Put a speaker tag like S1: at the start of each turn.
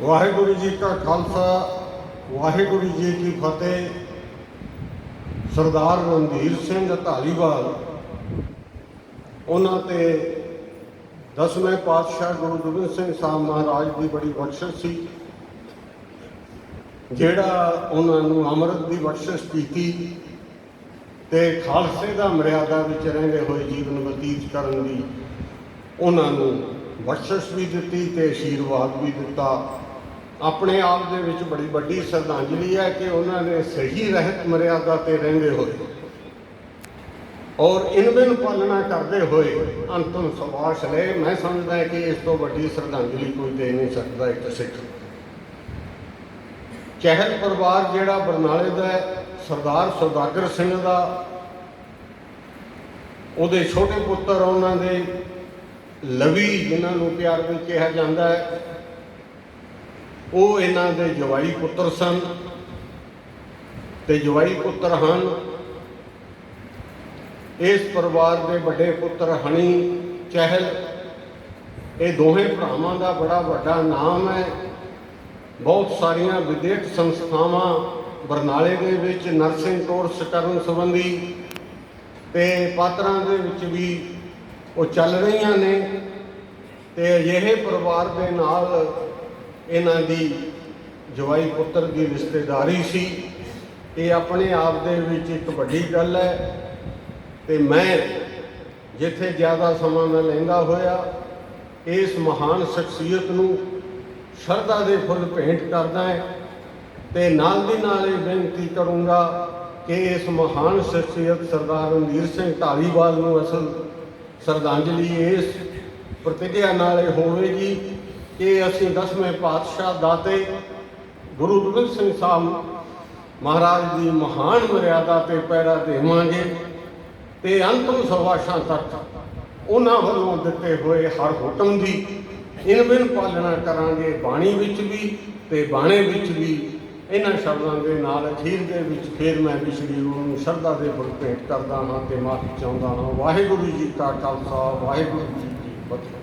S1: ਵਾਹਿਗੁਰੂ ਜੀ ਕਾ ਖਾਲਸਾ, ਵਾਹਿਗੁਰੂ ਜੀ ਕੀ ਫਤਿਹ। ਸਰਦਾਰ ਰਣਧੀਰ ਸਿੰਘ ਧਾਲੀਵਾਲ ਉਹਨਾਂ ਤੇ ਦਸਵੇਂ ਪਾਤਸ਼ਾਹ ਗੁਰੂ ਗੋਬਿੰਦ ਸਿੰਘ ਸਾਹਿਬ ਮਹਾਰਾਜ ਦੀ ਬੜੀ ਬਖਸ਼ਿਸ਼ ਸੀ, ਜਿਹੜਾ ਉਹਨਾਂ ਨੂੰ ਅੰਮ੍ਰਿਤ ਦੀ ਬਖਸ਼ਿਸ਼ ਕੀਤੀ ਤੇ ਖਾਲਸੇ ਦਾ ਮਰਿਆਦਾ ਵਿੱਚ ਰਹਿੰਦੇ ਹੋਏ ਜੀਵਨ ਬਤੀਤ ਕਰਨ ਦੀ ਉਹਨਾਂ ਨੂੰ ਬਖਸ਼ਿਸ਼ ਵੀ ਦਿੱਤੀ ਤੇ ਅਸ਼ੀਰਵਾਦ ਵੀ ਦਿੱਤਾ। ਆਪਣੇ ਆਪ ਦੇ ਵਿੱਚ ਬੜੀ ਵੱਡੀ ਸ਼ਰਧਾਂਜਲੀ ਹੈ ਕਿ ਉਹਨਾਂ ਨੇ ਸਹੀ ਰਹਿਤ ਮਰਿਆਦਾ ਤੇ ਰਹਿੰਦੇ ਹੋਏ ਔਰ ਇਨਵਿਨ ਪਾਲਣਾ ਕਰਦੇ ਹੋਏ ਅੰਤਮ ਸਵਾਸ ਲਏ। ਮੈਂ ਸਮਝਦਾ ਕਿ ਇਸ ਤੋਂ ਵੱਡੀ ਸ਼ਰਧਾਂਜਲੀ ਕੋਈ ਦੇ ਨਹੀਂ ਸਕਦਾ ਇੱਕ ਸਿੱਖ। ਚਹਿਲ ਪਰਿਵਾਰ ਜਿਹੜਾ ਬਰਨਾਲੇ ਦਾ ਸਰਦਾਰ ਸੁਦਾਗਰ ਸਿੰਘ ਦਾ, ਉਹਦੇ ਛੋਟੇ ਪੁੱਤਰ ਉਹਨਾਂ ਦੇ ਲਵੀ ਜਿਨ੍ਹਾਂ ਨੂੰ ਪਿਆਰ ਵਿੱਚ ਕਿਹਾ ਜਾਂਦਾ ਹੈ। ਉਹ ਇਹਨਾਂ ਦੇ ਜਵਾਈ ਪੁੱਤਰ ਸਨ ਤੇ ਜਵਾਈ ਪੁੱਤਰ ਹਨ। ਇਸ ਪਰਿਵਾਰ ਦੇ ਵੱਡੇ ਪੁੱਤਰ ਹਣੀ ਚਹਿਲ। ਇਹ ਦੋਹੇ ਭਰਾਵਾਂ ਦਾ ਬੜਾ ਵੱਡਾ ਨਾਮ ਹੈ। ਬਹੁਤ ਸਾਰੀਆਂ ਵਿਦਿਅਕ ਸੰਸਥਾਵਾਂ ਬਰਨਾਲੇ ਦੇ ਵਿੱਚ ਨਰਸਿੰਗ ਕੋਰਸ ਕਰਨ ਸੰਬੰਧੀ ਤੇ ਪਾਤਰਾਂ ਦੇ ਵਿੱਚ ਵੀ ਉਹ ਚੱਲ ਰਹੀਆਂ ਨੇ ਤੇ ਅਜਿਹੇ ਪਰਿਵਾਰ ਦੇ ਨਾਲ ਇਹਨਾਂ ਦੀ ਜਵਾਈ ਪੁੱਤਰ ਦੀ ਰਿਸ਼ਤੇਦਾਰੀ ਸੀ। ਇਹ ਆਪਣੇ ਆਪ ਦੇ ਵਿੱਚ ਇੱਕ ਵੱਡੀ ਗੱਲ ਹੈ ਤੇ ਮੈਂ ਜਿੱਥੇ ਜ਼ਿਆਦਾ ਸਮਾਂ ਨਾ ਲੈਂਦਾ ਹੋਇਆ, ਇਸ ਮਹਾਨ ਸ਼ਖਸੀਅਤ ਨੂੰ ਸ਼ਰਧਾ ਦੇ ਫੁੱਲ ਭੇਂਟ ਕਰਦਾ ਹੈ ਤੇ ਨਾਲ ਦੀ ਨਾਲ ਇਹ ਬੇਨਤੀ ਕਰੂੰਗਾ ਕਿ ਇਸ ਮਹਾਨ ਸ਼ਖਸੀਅਤ ਸਰਦਾਰ ਰਣਧੀਰ ਸਿੰਘ ਢਾਲੀਵਾਲ ਨੂੰ ਅਸਲ ਸ਼ਰਧਾਂਜਲੀ ਇਸ ਪ੍ਰਤਿਗਿਆ ਨਾਲ ਹੋਵੇਗੀ। ਕਿ ਅਸੀਂ ਦਸਵੇਂ ਪਾਤਸ਼ਾਹ ਦਾਤੇ ਗੁਰੂ ਗੋਬਿੰਦ ਸਿੰਘ ਸਾਹਿਬ ਮਹਾਰਾਜ ਦੀ ਮਹਾਨ ਮਰਿਆਦਾ ਤੇ ਪੈਰਾ ਦੇਵਾਂਗੇ ਤੇ ਅੰਤਮ ਸਵਾਸਾਂ ਤੱਕ ਉਹਨਾਂ ਵੱਲੋਂ ਦਿੱਤੇ ਹੋਏ ਹਰ ਹੁਕਮ ਦੀ ਇਨ ਬਿਨ ਪਾਲਣਾ ਕਰਾਂਗੇ, ਬਾਣੀ ਵਿੱਚ ਵੀ ਤੇ ਬਾਣੇ ਵਿੱਚ ਵੀ। ਇਹਨਾਂ ਸ਼ਬਦਾਂ ਦੇ ਨਾਲ ਅਖੀਰ ਦੇ ਵਿੱਚ ਫੇਰ ਮੈਂ ਵਿਸ਼ੜੀ ਨੂੰ ਸ਼ਰਧਾ ਦੇ ਫੁੱਲ ਭੇਟ ਕਰਦਾ ਹਾਂ ਤੇ ਮਾਫੀ ਚਾਹੁੰਦਾ ਹਾਂ। ਵਾਹਿਗੁਰੂ ਜੀ ਕਾ ਖਾਲਸਾ, ਵਾਹਿਗੁਰੂ ਜੀ ਕੀ ਫਤਿਹ।